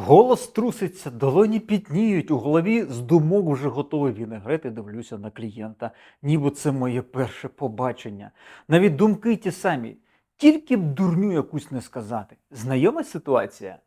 Голос труситься, долоні пітніють, у голові з думок вже готовий вінегрет і дивлюся на клієнта, ніби це моє перше побачення. Навіть думки ті самі, тільки б дурню якусь не сказати. Знайома ситуація?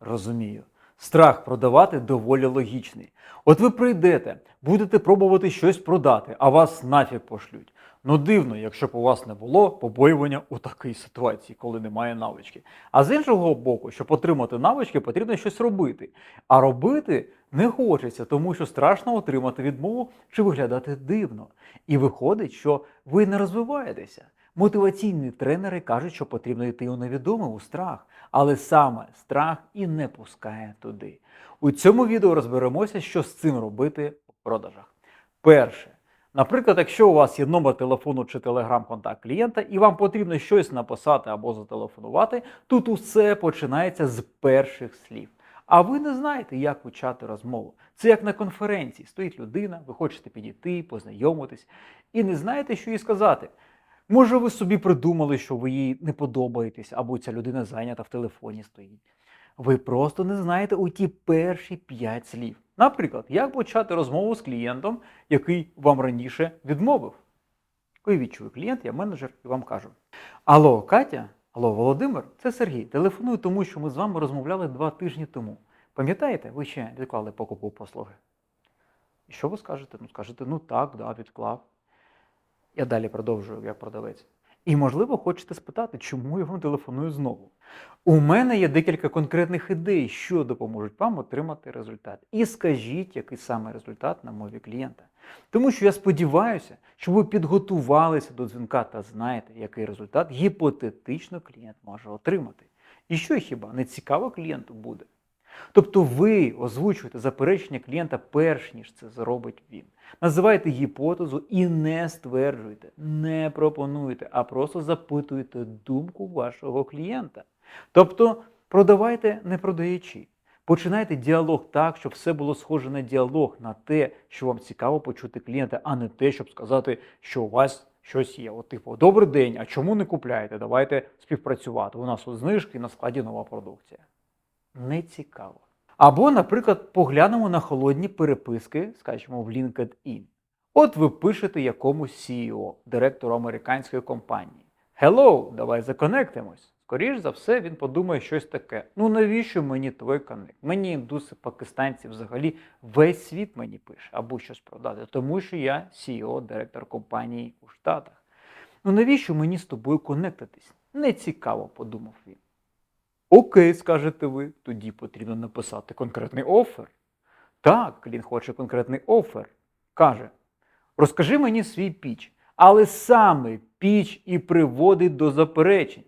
Розумію. Страх продавати доволі логічний. От ви прийдете, будете пробувати щось продати, а вас нафіг пошлють. Ну дивно, якщо б у вас не було побоювання у такій ситуації, коли немає навички. А з іншого боку, щоб отримати навички, потрібно щось робити. А робити не хочеться, тому що страшно отримати відмову чи виглядати дивно. І виходить, що ви не розвиваєтеся. Мотиваційні тренери кажуть, що потрібно йти у невідоме, у страх, але саме страх і не пускає туди. У цьому відео розберемося, що з цим робити у продажах. Перше. Наприклад, якщо у вас є номер телефону чи телеграм-контакт клієнта, і вам потрібно щось написати або зателефонувати, тут усе починається з перших слів. А ви не знаєте, як почати розмову. Це як на конференції. Стоїть людина, ви хочете підійти, познайомитись, і не знаєте, що їй сказати. Може, ви собі придумали, що ви їй не подобаєтесь, або ця людина зайнята в телефоні стоїть. Ви просто не знаєте у ті перші п'ять слів. Наприклад, як почати розмову з клієнтом, який вам раніше відмовив. Уявіть, що ви клієнт, я менеджер і вам кажу: Алло, Катя, алло, Володимир, це Сергій. Телефоную, тому що ми з вами розмовляли два тижні тому. Пам'ятаєте, ви ще відклали покупку послуги? І що ви скажете? Ну, скажете, ну так, да, відклав. Я далі продовжую як продавець. І, можливо, хочете спитати, чому я вам телефоную знову. У мене є декілька конкретних ідей, що допоможуть вам отримати результат. І скажіть, який саме результат на мові клієнта. Тому що я сподіваюся, що ви підготувалися до дзвінка та знаєте, який результат гіпотетично клієнт може отримати. І що хіба не цікаво клієнту буде? Тобто ви озвучуєте заперечення клієнта перш ніж це зробить він. Називайте гіпотезу і не стверджуйте, не пропонуйте, а просто запитуйте думку вашого клієнта. Тобто продавайте не продаючи. Починайте діалог так, щоб все було схоже на діалог, на те, що вам цікаво почути клієнта, а не те, щоб сказати, що у вас щось є. От, типу, добрий день, а чому не купляєте? Давайте співпрацювати. У нас у знижки на складі нова продукція не цікаво. Або, наприклад, поглянемо на холодні переписки, скажімо, в LinkedIn. От ви пишете якомусь CEO, директору американської компанії. Hello, давай законектимось. Скоріш за все, він подумає щось таке. Ну навіщо мені твій коннект? Мені індуси, пакистанці взагалі весь світ мені пише або щось продати, тому що я CEO, директор компанії у Штатах. Ну навіщо мені з тобою конектитись? Не цікаво, подумав він. Окей, скажете ви, тоді потрібно написати конкретний офер. Так, клієнт хоче конкретний офер. Каже: розкажи мені свій піч, але саме піч і приводить до заперечень.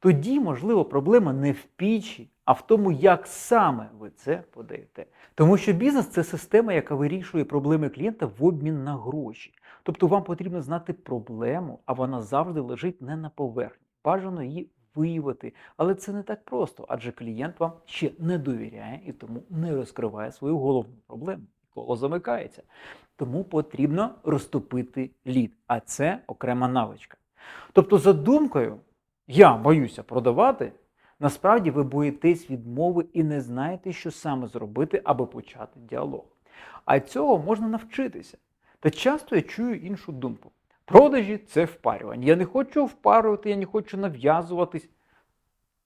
Тоді, можливо, проблема не в пічі, а в тому, як саме ви це подаєте. Тому що бізнес це система, яка вирішує проблеми клієнта в обмін на гроші. Тобто вам потрібно знати проблему, а вона завжди лежить не на поверхні. Бажано її виявити. Але це не так просто, адже клієнт вам ще не довіряє і тому не розкриває свою головну проблему. Коло замикається. Тому потрібно розтопити лід, а це окрема навичка. Тобто, за думкою, я боюся продавати, насправді ви боїтесь відмови і не знаєте, що саме зробити, аби почати діалог. А цього можна навчитися. Та часто я чую іншу думку. Продажі це впарювання. Я не хочу впарювати, я не хочу нав'язуватись.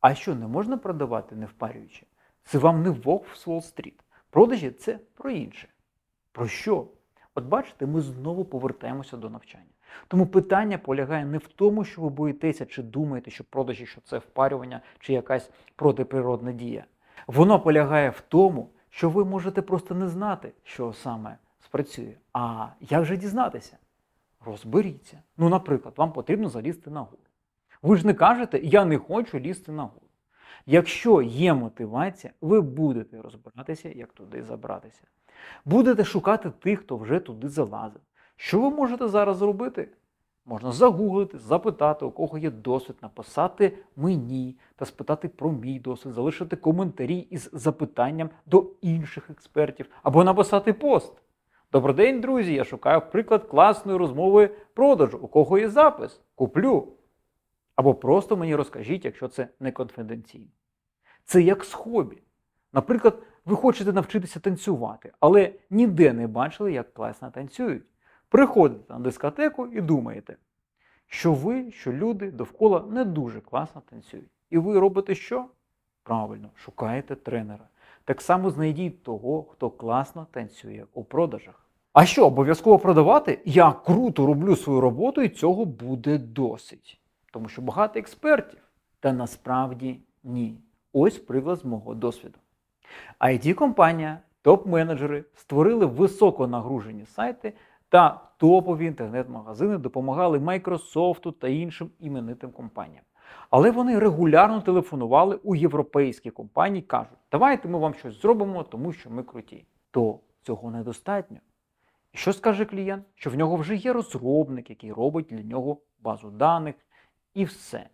А що, не можна продавати не впарюючи? Це вам не вовк з Уолл-стріт. Продажі це про інше. Про що? От бачите, ми знову повертаємося до навчання. Тому питання полягає не в тому, що ви боїтеся чи думаєте, що продажі що це впарювання чи якась протиприродна дія. Воно полягає в тому, що ви можете просто не знати, що саме спрацює. А як же дізнатися? Розберіться. Ну, наприклад, вам потрібно залізти на гору. Ви ж не кажете, я не хочу лізти на гору. Якщо є мотивація, ви будете розбиратися, як туди забратися. Будете шукати тих, хто вже туди залазив. Що ви можете зараз зробити? Можна загуглити, запитати, у кого є досвід, написати мені та спитати про мій досвід, залишити коментарі із запитанням до інших експертів або написати пост. Добрий день, друзі! Я шукаю приклад класної розмови продажу. У кого є запис? Куплю. Або просто мені розкажіть, якщо це не конфіденційно. Це як з хобі. Наприклад, ви хочете навчитися танцювати, але ніде не бачили, як класно танцюють. Приходите на дискотеку і думаєте, що ви, що люди довкола не дуже класно танцюють. І ви робите що? Правильно, шукаєте тренера. Так само знайдіть того, хто класно танцює у продажах. А що, обов'язково продавати? Я круто роблю свою роботу і цього буде досить. Тому що багато експертів. Та насправді ні. Ось приклад з мого досвіду. it компанія топ-менеджери створили високонагружені сайти та топові інтернет-магазини допомагали Microsoft та іншим іменитим компаніям. Але вони регулярно телефонували у європейські компанії, кажуть, давайте ми вам щось зробимо, тому що ми круті. То цього недостатньо. І що скаже клієнт? Що в нього вже є розробник, який робить для нього базу даних і все.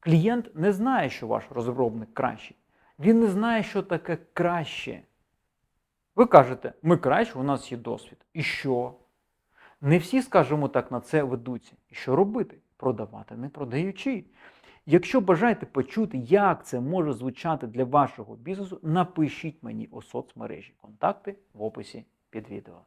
Клієнт не знає, що ваш розробник кращий. Він не знає, що таке краще. Ви кажете, ми краще, у нас є досвід. І що? Не всі, скажімо так, на це ведуться. І що робити? Продавати не продаючи. Якщо бажаєте почути, як це може звучати для вашого бізнесу, напишіть мені у соцмережі. Контакти в описі під відео.